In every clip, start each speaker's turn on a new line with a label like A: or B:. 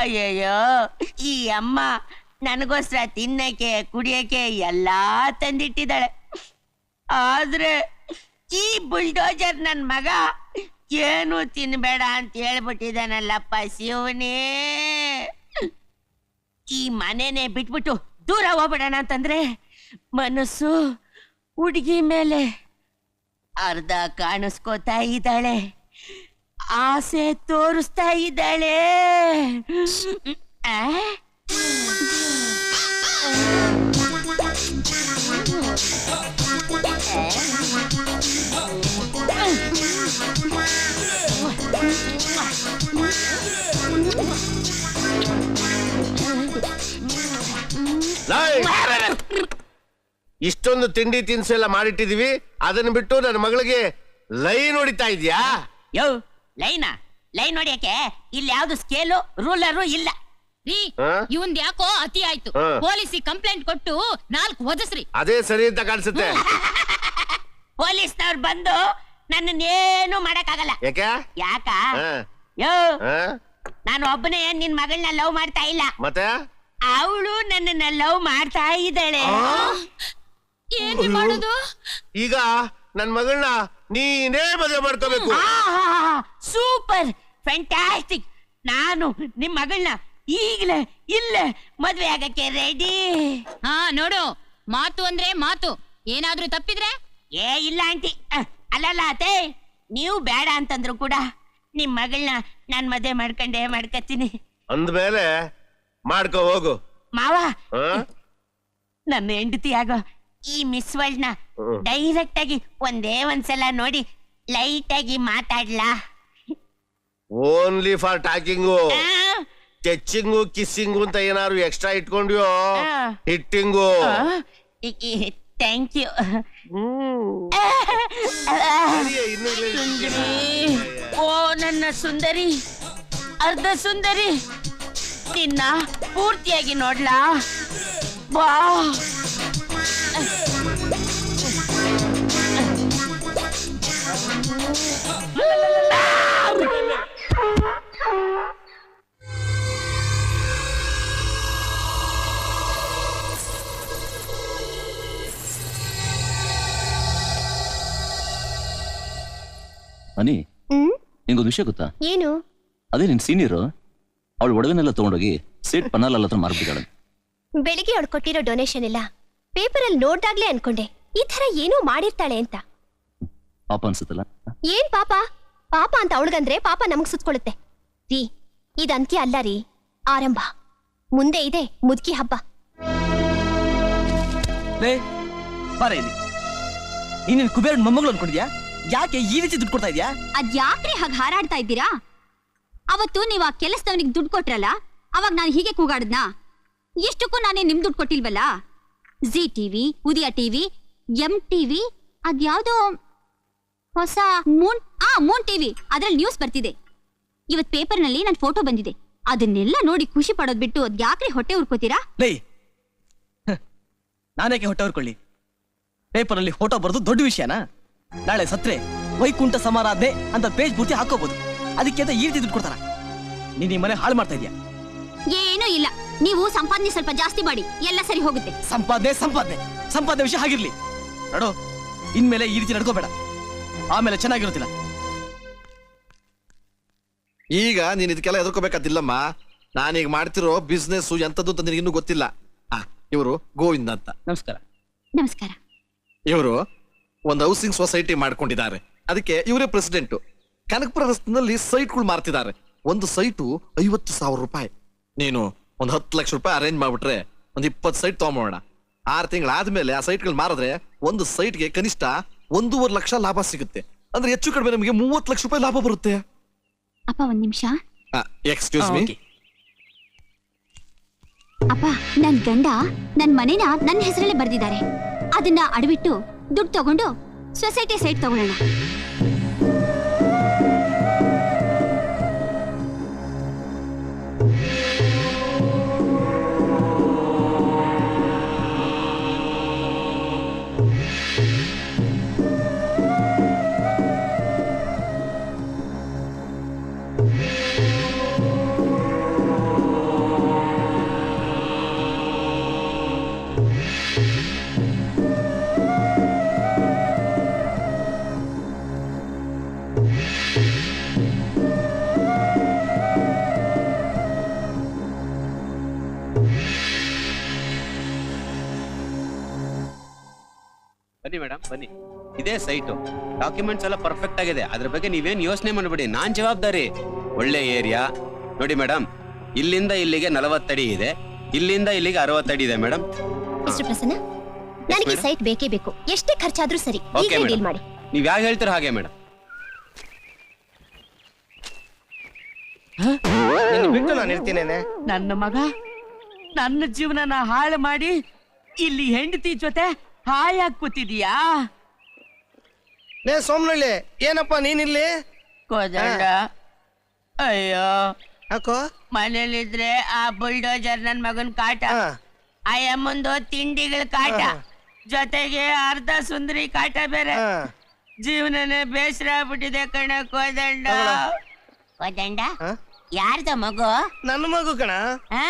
A: ಅಯ್ಯಯ್ಯೋ, ಈ ಅಮ್ಮ ನನಗೋಸ್ಕರ ತಿನ್ನಕ್ಕೆ, ಕುಡಿಯಕ್ಕೆ ಎಲ್ಲಾ ತಂದಿಟ್ಟಿದ್ದಾಳೆ. ಆದ್ರೆ ಈ ಬುಲ್ಡೋಜರ್ ನನ್ ಮಗ ಏನು ತಿನ್ಬೇಡ ಅಂತ ಹೇಳ್ಬಿಟ್ಟಿದಾನಲ್ಲಪ್ಪ ಶಿವನೇ. ಈ ಮನೆನೇ ಬಿಟ್ಬಿಟ್ಟು ದೂರ ಹೋಗ್ಬಿಡೋಣ ಅಂತಂದ್ರೆ ಮನಸ್ಸು ಹುಡುಗಿ ಮೇಲೆ ಅರ್ಧ ಕಾಣಿಸ್ಕೋತಾ ಇದ್ದಾಳೆ. ಆಸೆ ತೋರಿಸ್ತಾ ಇದ್ದಾಳೆ!
B: ಇಷ್ಟೊಂದು ತಿಂಡಿ ತಿನಿಸು ಎಲ್ಲ ಮಾಡಿಟ್ಟಿದೀವಿ ಅದನ್ನ ಬಿಟ್ಟು ನನ್ನ ಮಗಳಿಗೆ ಲೈನ್ ಹೊಡಿತಾ ಇದ್ಯಾ?
A: ಯೋ ಲೈನಾ? ಲೈನ್ ಹೊಡಿಯಕ್ಕೆ ಇಲ್ಲಿ ಯಾವ್ದು ಸ್ಕೇಲು ರೂಲರು ಇಲ್ಲ.
C: ರೀ
B: ಹಾ?
C: ಇವಂದ್ ಯಾಕೋ ಅತಿ ಆಯ್ತು.
B: ಪೊಲೀಸ್
C: ಪೊಲೀಸಿಗೆ ಕಂಪ್ಲೇಂಟ್ ಕೊಟ್ಟು ನಾಲ್ಕು ಒದಸ್ರಿ.
B: ಅದೇ ಸರಿ ಅಂತ ಕಾಣಿಸುತ್ತೆ.
A: ಪೊಲೀಸ್ನವ್ರು ಬಂದು ನನ್ನನ್ನೇನು ಮಾಡಕ್ಕಾಗಲ್ಲ.
B: ಆಗಲ್ಲ
A: ಯಾಕ?
B: ಹಾ,
A: ಯೋ
B: ಹಾ?
A: ನಾನು ಒಬ್ಬನೇ ನಿನ್ ಮಗಳನ್ನ ಲವ್ ಮಾಡ್ತಾ ಇಲ್ಲ.
B: ಮತ್ತೆ?
A: ಅವಳು ನನ್ನನ್ನ ಲವ್ ಮಾಡ್ತಾ ಇದ್ದಾಳೆ.
C: ಏನ್ ಮಾಡೋದು?
B: ಈಗ ನನ್ ಮಗಳನ್ನ ನೀನೇ ಮದುವೆ ಮಾಡ್ಕೋಬೇಕು.
A: ಸೂಪರ್ ಫ್ಯಾಂಟಾಸ್ಟಿಕ್ ನಾನು ನಿಮ್ ಮಗಳನ್ನ ಈಗಲೇ ಇಲ್ಲೇ ಮದ್ವೆ ಆಗಕ್ಕೆ ರೆಡಿ
C: ಹಾ ನೋಡು ಮಾತು ಅಂದ್ರೆ ಮಾತು. ಏನಾದ್ರೂ ತಪ್ಪಿದ್ರೆ?
A: ಏ ಇಲ್ಲ ಆಂಟಿ. ಅಲ್ಲಲ್ಲ ಅತ್ತೆ. ನೀವು ಬೇಡ ಅಂತಂದ್ರು ಕೂಡ ನಿಮ್ ಮಗಳನ್ನ ನಾನ್ ಮದ್ವೆ ಮಾಡ್ಕೊಂಡೇ ಮಾಡ್ಕತ್ತೀನಿ
B: ಅಂದ್ಮೇಲೆ ಮಾಡ್ಕೋ ಹೋಗು.
A: ಮಾವ? ನನ್ನ ಹೆಂಡತಿ ಆಗೋ ಈ ಮಿಸ್
B: ವರ್ಲ್ಡ್ನ.
A: ಡೈರೆಕ್ಟ್ ಆಗಿ ಒಂದೇ ಒಂದ್ಸಲ ನೋಡಿ ಲೈಟ್ ಆಗಿ ಮಾತಾಡ್ಲಾ
B: ಓನ್ಲಿ ಫಾರ್ ಟಾಕಿಂಗು
A: ಆ,
B: ಕಿಸ್ಸಿಂಗ್ ಅಂತ ಏನಾದ್ರು ಎಕ್ಸ್ಟ್ರಾ ಇಟ್ಕೊಂಡ್ಯೋ. ಹಿಟ್ಟಿಂಗು
A: ಥ್ಯಾಂಕ್ ಯು ಸುಂದರಿ. ಓ ನನ್ನ ಸುಂದರಿ. ಅರ್ಧ ಸುಂದರಿ. ನಿನ್ನ ಪೂರ್ತಿಯಾಗಿ ನೋಡ್ಲಾ? ಬಾ
D: ಅನಿ
E: ಹ್ಮ್?
D: ನಿಂಗೊಂದು ವಿಷಯ ಗೊತ್ತಾ?
E: ಏನು?
D: ಅದೇ ನಿನ್ ಸೀನಿಯರ್ ಅವಳು ಒಡವೆನೆಲ್ಲ ತಗೊಂಡೋಗಿ ಸೇಟ್ ಪನ್ನಾಲ ಹತ್ರ ಮಾರ್ಬಿಟ್ಟಿದ್ದಾಳೆ.
E: ಬೆಳಿಗ್ಗೆ ಅವಳು ಕೊಟ್ಟಿರೋ ಡೊನೇಷನ್ ಎಲ್ಲ ಪೇಪರ್ ಅಲ್ಲಿ ನೋಡ್ದಾಗ್ಲೇ ಅನ್ಕೊಂಡೆ. ಈ ತರ ಏನೋ ಮಾಡಿರ್ತಾಳೆ ಅಂತ.
D: ಪಾಪ ಅನ್ಸುತ್ತಲ್ಲ?
E: ಏನ್ ಪಾಪ? ಪಾಪ ಅಂತ ಅವಳಿಗಂದ್ರೆ ಪಾಪ ನಮಗ್ ಸುತ್ಕೊಳ್ಳುತ್ತೆ ರೀ ಇದ್ ಅಂತ್ಯ ಅಲ್ಲ ರೀ ಆರಂಭ. ಮುಂದೆ ಇದೆ ಮುದುಕಿ ಹಬ್ಬ.
F: ಲೇ ಬಾರ ಇಲ್ಲಿ. ನೀನೇನು ಕುಬೇರನ್ ಮೊಮ್ಮಗಳು ಅನ್ಕೊಂಡಿದ್ಯಾ ಯಾಕೆ ಈ ರೀತಿ ದುಡ್ಡು ಕೊಡ್ತಾ ಇದ್ಯಾ?
G: ಅದ್ ಯಾಕ್ರಿ ಹಾಗೆ ಹಾರಾಡ್ತಾ ಇದ್ದೀರಾ? ಅವತ್ತು ನೀವ್ ಆ ಕೆಲಸದವನಿಗೆ ದುಡ್ಡು ಕೊಟ್ರಲ್ಲ ಅವಾಗ ನಾನು ಹೀಗೆ ಕೂಗಾಡದ್ನಾ? ಎಷ್ಟಕ್ಕೂ ನಾನೇ ನಿಮ್ ದುಡ್ಡು ಕೊಟ್ಟಿಲ್ವಲ್ಲ? Zee TV Udaya TV M TV ಅದ್ಯಾವ್ದೋ ಹೊಸ ಮೂನ್ ಆ ಮೂನ್ ಟಿವಿ. ಅದ್ರಲ್ಲಿ ನ್ಯೂಸ್ ಬರ್ತಿದೆ. ಇವತ್ ಪೇಪರ್ನಲ್ಲಿ ನನ್ ಫೋಟೋ ಬಂದಿದೆ. ಅದನ್ನೆಲ್ಲ ನೋಡಿ ಖುಷಿ ಪಡೋದ್ ಬಿಟ್ಟು ಅದ್ ಯಾಕ್ರಿ ಹೊಟ್ಟೆ ಉರ್ಕೋತೀರಾ?
F: ಲೇ. ನಾನೇಕೆ ಹೊಟ್ಟೆ ಹೊರ್ಕೊಳ್ಳಿ ಪೇಪರಲ್ಲಿ ಫೋಟೋ ಬರೋದು ದೊಡ್ಡ ವಿಷಯನಾ? ನಾಳೆ ಸತ್ರೆ ವೈಕುಂಠ ಸಮಾರಾಧನೆ ಅಂತ ಪೇಜ್ ಪೂರ್ತಿ ಹಾಕೋಬಹುದು ಅದಕ್ಕೆ ಅಂತ ಈ ರೀತಿ ದುಡ್ಡು ಕೊಡ್ತಾರ? ನೀನ್ ಈ ಮನೆ ಹಾಳು ಮಾಡ್ತಾ ಇದೀಯ?
G: ಏನೂ ಇಲ್ಲ. ನೀವು ಸಂಪಾದನೆ ಸ್ವಲ್ಪ ಜಾಸ್ತಿ ಮಾಡಿ ಎಲ್ಲ ಸರಿ ಹೋಗುತ್ತೆ.
F: ಸಂಪಾದನೆ ಸಂಪಾದನೆ. ಸಂಪಾದನೆ ವಿಷಯ ಆಗಿರ್ಲಿ ನೋಡು ಇನ್ಮೇಲೆ ಈ ರೀತಿ ನಡ್ಕೋಬೇಡ. ಆಮೇಲೆ ಚೆನ್ನಾಗಿರುತ್ತಿಲ್ಲ.
H: ಈಗ ನೀನ್ ಇದಕ್ಕೆಲ್ಲ ಎದುರ್ಕೋಬೇಕಾದಿಲ್ಲಮ್ಮ ನಾನೀಗ ಮಾಡ್ತಿರೋ ಬಿಸ್ನೆಸ್ ಎಂತದ್ದು ಅಂತ ನಿನಗಿನ್ನೂ ಗೊತ್ತಿಲ್ಲ. ಆ ಇವರು ಗೋವಿಂದ ಅಂತ.
F: ನಮಸ್ಕಾರ.
G: ನಮಸ್ಕಾರ.
H: ಇವರು ಒಂದು ಹೌಸಿಂಗ್ ಸೊಸೈಟಿ ಮಾಡ್ಕೊಂಡಿದ್ದಾರೆ. ಅದಕ್ಕೆ ಇವರೇ ಪ್ರೆಸಿಡೆಂಟ್. ಕನಕಪುರ ರಸ್ತೆನಲ್ಲಿ ಸೈಟ್ಗಳು ಮಾರ್ತಿದ್ದಾರೆ. ಒಂದು ಸೈಟು ಐವತ್ತು ಸಾವಿರ ರೂಪಾಯಿ. ನೀನು ಒಂದು ಹತ್ತು ಲಕ್ಷ ರೂಪಾಯಿ ಅರೇಂಜ್ ಮಾಡ್ಬಿಟ್ರೆ ಒಂದು ಇಪ್ಪತ್ತು ಸೈಟ್ ತಗೊಂಬೋಣ ಆರು ತಿಂಗಳಾದ್ಮೇಲೆ ಆ ಸೈಟ್ಗಳು ಮಾರಿದ್ರೆ ಒಂದು ಸೈಟ್ಗೆ ಕನಿಷ್ಠ ಒಂದೂವರೆ ಲಕ್ಷ ಲಾಭ ಸಿಗುತ್ತೆ. ಅಂದ್ರೆ ಹೆಚ್ಚು ಕಡಿಮೆ ನಮಗೆ ಮೂವತ್ತು ಲಕ್ಷ ರೂಪಾಯಿ ಲಾಭ ಬರುತ್ತೆ.
G: ಅಪ್ಪ ಒಂದ್ ನಿಮಿಷ.
H: ಎಕ್ಸ್ಕ್ಯೂಸ್ ಮೀ
G: ಅಪ್ಪ ನನ್ ಗಂಡ ನನ್ ಮನೇನ ನನ್ನ ಹೆಸರಲ್ಲೇ ಬರ್ದಿದ್ದಾರೆ. ಅದನ್ನ ಅಡವಿಟ್ಟು ದುಡ್ಡು ತಗೊಂಡು ಸೊಸೈಟಿ ಸೈಟ್ ತಗೊಳ್ಳೋಣ.
I: ಬನ್ನಿ. ಮೇಡಮ್ ಇದೇ ಸೈಟು. ಡಾಕ್ಯುಮೆಂಟ್ಸ್ ಎಲ್ಲ ಪರ್ಫೆಕ್ಟ್ ಆಗಿದೆ. ಅದ್ರ ಬಗ್ಗೆ ನೀವೇನು ಯೋಚನೆ ಮಾಡಬೇಡಿ. ನಾನ್ ಜವಾಬ್ದಾರಿ. ಒಳ್ಳೆ ಏರಿಯಾ. ನೋಡಿ ಮೇಡಮ್ ಇಲ್ಲಿಂದ ಇಲ್ಲಿಗೆ ನಲವತ್ತಡಿ ಇದೆ. ಇಲ್ಲಿಂದ ಇಲ್ಲಿಗೆ ಅರವತ್ತಡಿ ಇದೆ ಮೇಡಮ್
E: ಮಿಸ್ಟರ್ ಪ್ರಸನ್ನ ನನಗೆ ಸೈಟ್ ಬೇಕೇ ಬೇಕು. ಎಷ್ಟೇ ಖರ್ಚಾದ್ರೂ ಸರಿ
I: ಓಕೆ
E: ಈಗಲೇ
I: madam.
E: ಡೀಲ್ ಮಾಡಿ.
I: ನೀವ್ ಯಾಕೆ ಹೇಳ್ತೀರೋ ಹಾಗೆ ಮೇಡಮ್
F: ಬಿಟ್ಟು ನಾನು ಇರ್ತೀನೇನೆ
A: ನನ್ನ ಮಗ ನನ್ನ ಜೀವನನ ಹಾಳು ಮಾಡಿ ಇಲ್ಲಿ ಹೆಂಡತಿ ಜೊತೆ ಹಾಯಾಗಿ ಕೂತಿದೀಯಾ?
F: ಲೇ ಸೋಮನಳ್ಳಿ ಏನಪ್ಪ ನೀನಿಲ್ಲಿ?
A: ಕೋದಂಡ ಅಯ್ಯೋ.
F: ಯಾಕೋ?
A: ಮನೇಲಿದ್ರೆ ಆ ಬುಲ್ಡೋಜರ್ ನನ್ ಮಗನ್ ಕಾಟ.
F: ಹಾ.
A: ಆ ಅಮ್ಮಂದು ತಿಂಡಿಗಳ ಕಾಟ. ಜೊತೆಗೆ ಅರ್ಧ ಸುಂದರಿ ಕಾಟ ಬೇರೆ.
F: ಹಾ.
A: ಜೀವನನೇ ಬೇಸರ ಆಗ್ಬಿಟ್ಟಿದೆ ಕಣ ಕೋದಂಡ ಕೋದಂಡ
F: ಹಾ?
A: ಯಾರ್ದ ಮಗು?
F: ನನ್ನ ಮಗು ಕಣ?
A: ಹಾ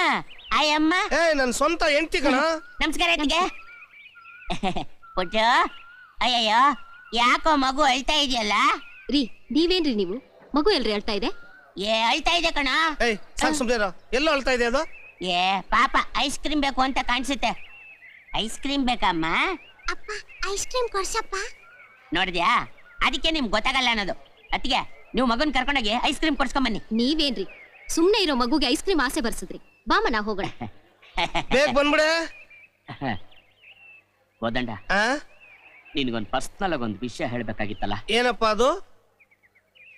A: ಆ ಅಮ್ಮ
F: ಏ ನನ್ನ ಸ್ವಂತ ಹೆಂಡತಿ ಕಣ.
A: ನಮಸ್ಕಾರ ನಿಗೆ ಪುಟ್ಟು? ಅಯ್ಯಯ್ಯೋ ಯಾಕೋ ಮಗು ಅಳ್ತಾ ಇದೆಯಲ್ಲ?
G: ರೀ ನೀವೇನ್ರಿ ನೀವು? ಮಗು ಎಲ್ರಿ ಅಳ್ತಾ ಇದೆ?
A: ಏ ಅಳ್ತಾ ಇದೆ ಕಣ.
F: ಏಯ್ ಸಾಕು ಸುಮ್ಮನೆ ಇರೋ. ಎಲ್ಲೋ ಅಳ್ತಾ ಇದೆ ಅದು?
A: ಏ ಪಾಪ ಐಸ್ ಕ್ರೀಮ್ ಬೇಕು ಅಂತ ಕಾಣಿಸುತ್ತೆ. ಐಸ್ ಕ್ರೀಮ್ ಬೇಕಮ್ಮ?
E: ಅಪ್ಪ ಐಸ್ ಕ್ರೀಮ್ ಕೊಡ್ಸಪ್ಪ.
A: ನೋಡಿದ್ಯಾ? ಅದಕ್ಕೆ ನಿಮ್ಗೆ ಗೊತ್ತಾಗಲ್ಲ ಅನ್ನೋದು. ಅತ್ತಿಗೆ ನೀವು ಮಗನ್ ಕರ್ಕೊಂಡೋಗಿ ಐಸ್ ಕ್ರೀಮ್ ಕೊಡ್ಸ್ಕೊಂಬನ್ನಿ.
G: ನೀವೇನ್ರಿ? ಸುಮ್ನೆ ಇರೋ ಮಗುಗೆ ಐಸ್ ಕ್ರೀಮ್ ಆಸೆ ಬರ್ಸಿದ್ರಿ. ಬಾಮ ನಾ ಹೋಗೋಣ.
F: ಬೇಗ ಬಂದ್ಬಿಡೆ.
A: ಹೋದಂಡ
F: ಆ?
A: ನಿನಗೊಂದು ಪರ್ಸ್ನಲ್ ಆಗಿ ಒಂದು ವಿಷಯ ಹೇಳ್ಬೇಕಾಗಿತ್ತಲ್ಲ?
F: ಏನಪ್ಪ ಅದು?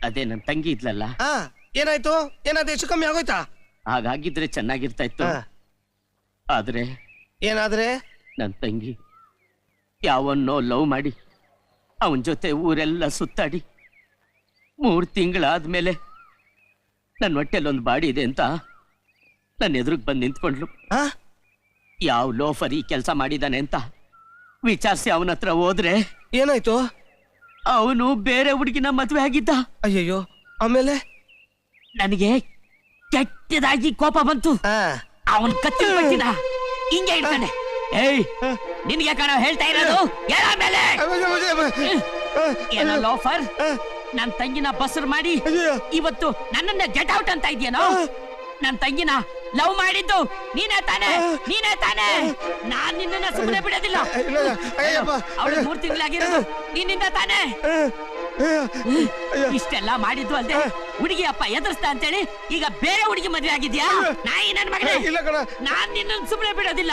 A: ಅದೇ ನನ್ನ ತಂಗಿ ಇದ್ಲಲ್ಲ.
F: ಆ ಏನಾಯ್ತು? ಏನಾದ್ರು ಹೆಚ್ಚು ಕಮ್ಮಿ ಆಗೋಯ್ತಾ?
A: ಹಾಗಾಗಿದ್ರೆ ಚೆನ್ನಾಗಿರ್ತಾ ಇತ್ತು
F: ಆ,
A: ಆದ್ರೆ?
F: ಏನಾದ್ರೆ?
A: ನನ್ನ ತಂಗಿ ಯಾವನ್ನೋ ಲವ್ ಮಾಡಿ ಅವನ್ ಜೊತೆ ಊರೆಲ್ಲ ಸುತ್ತಾಡಿ ಮೂರು ತಿಂಗಳಾದ್ಮೇಲೆ ನನ್ನ ಹೊಟ್ಟೆಲ್ ಒಂದು ಬಾಡಿ ಇದೆ ಅಂತ ನನ್ನ ಎದುರಿಗೆ ಬಂದು ನಿಂತ್ಕೊಂಡ್ಲು.
F: ಆ?
A: ಯಾವ ಲೋಫರ್ ಈ ಕೆಲಸ ಮಾಡಿದಾನೆ ಅಂತ? ವಿಚಾರಿಸಿ ಅವನ ಹತ್ರ ಹೋದ್ರೆ
F: ಏನಾಯ್ತು?
A: ಅವನು ಬೇರೆ ಹುಡುಗಿನ ಮದುವೆ ಆಗಿದ್ದ.
F: ಅಯ್ಯಯ್ಯೋ ಆಮೇಲೆ?
A: ನನಗೆ ಕೆಟ್ಟದಾಗಿ ಕೋಪ ಬಂತು.
F: ಆ
A: ಅವನ್ ಕತ್ತಿ ಬಟ್ಟಿನ ಹಿಂಗೆ ಇಡ್ತಾನೆ. ಏಯ್ ನಿನ್ಗೆ ಕಣ ಹೇಳ್ತಾ ಇರೋದು? ಏಳ ಮೇಲೆ ಏನೋ ಲೋಫರ್? ನನ್ ತಂಗಿನ ಬಸರ್ ಮಾಡಿ
F: ಅಯ್ಯಯ್ಯೋ.
A: ಇವತ್ತು ನನ್ನನ್ನ ಗೆಟ್ ಔಟ್ ಅಂತ ಇದೆಯೇನೋ ನನ್ ತಂಗಿನ ಲವ್ ಮಾಡಿದ್ದು ನೀನೇ ತಾನೆ. ನೀನೇ ತಾನೆ. ನಾನ್ ನಿನ್ನನ್ನ ಸುಮ್ಮನೆ ಬಿಡೋದಿಲ್ಲ.
F: ಇಲ್ಲ, ಇಲ್ಲ. ಅಯ್ಯಪ್ಪ.
A: ಅವಳು ಮೂರ್ ತಿಂಗಳಾಗಿರೋದು ನಿನ್ನಿಂದ ತಾನೇ? ಇಷ್ಟೆಲ್ಲ ಮಾಡಿದ್ದು ಅಲ್ದೆ ಹುಡುಗಿ ಅಪ್ಪ ಎದುರಿಸ್ತಾ ಅಂತೇಳಿ ಈಗ ಬೇರೆ ಹುಡುಗಿ ಮದ್ವೆ ಆಗಿದ್ಯಾ? ನಾಯಿ ನನ್ ಮಗನೇ.
F: ಇಲ್ಲ ಕಣ.
A: ನಾನ್ ನಿನ್ನ ಸುಮ್ಮನೆ ಬಿಡೋದಿಲ್ಲ.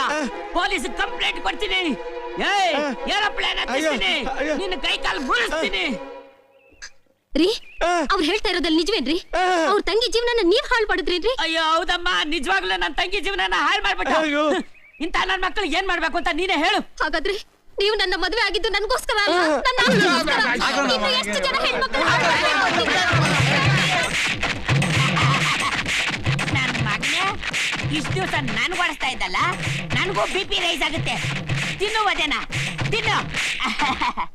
A: ಪೊಲೀಸ್ ಕಂಪ್ಲೇಂಟ್ ಕೊಡ್ತೀನಿ. ಏಯ್ ಏರೋಪ್ಲೇನ್ ಹತ್ತಿಸ್ತೀನಿ.
F: ಅಯ್ಯೋ.
A: ನಿನ್ನ ಕೈ ಕಾಲು ಮುರಿಸ್ತೀನಿ.
G: ರೀ ಅವ್ರು ಹೇಳ್ತಾ ಇರೋದಲ್ಲಿ ನಿಜವೇನ್ರಿ? ಅವ್ರ ತಂಗಿ ಜೀವನನ ನೀವ್ ಹಾಳು ಮಾಡಿದ್ರೇನ್ರಿ
A: ಅಯ್ಯೋ ಹೌದಮ್ಮ. ನಿಜವಾಗ್ಲೂ ನನ್ನ ತಂಗಿ ಜೀವನನ ಹಾಳು ಮಾಡ್ಬಿಟ್ಟು.
F: ಅಯ್ಯೋ.
A: ಇಂತ ನನ್ನ ಮಕ್ಕಳು ಏನ್ ಮಾಡ್ಬೇಕು ಅಂತ ನೀನೇ ಹೇಳು.
G: ಹಾಗಾದ್ರೆ ನೀವು ನನ್ನ ಮದುವೆ ಆಗಿದ್ದು ನನಗೋಸ್ಕರ ಅಲ್ಲ ನನ್ನ ಅಪ್ಪನಿಗೋಸ್ಕರ. ಇನ್ನು ಎಷ್ಟು ಜನ ಹೆಣ್ಮಕ್ಳು
A: ಮಗನೇ ಇಷ್ಟು ದಿವಸ ನನ್ ಓಡಿಸ್ತಾ ಇದ್ದಲ್ಲ ನನಗೂ ಬಿ ಪಿ ರೈಸ್ ಆಗುತ್ತೆ. ತಿನ್ನುವುದೇನಾ ತಿನ್ನು.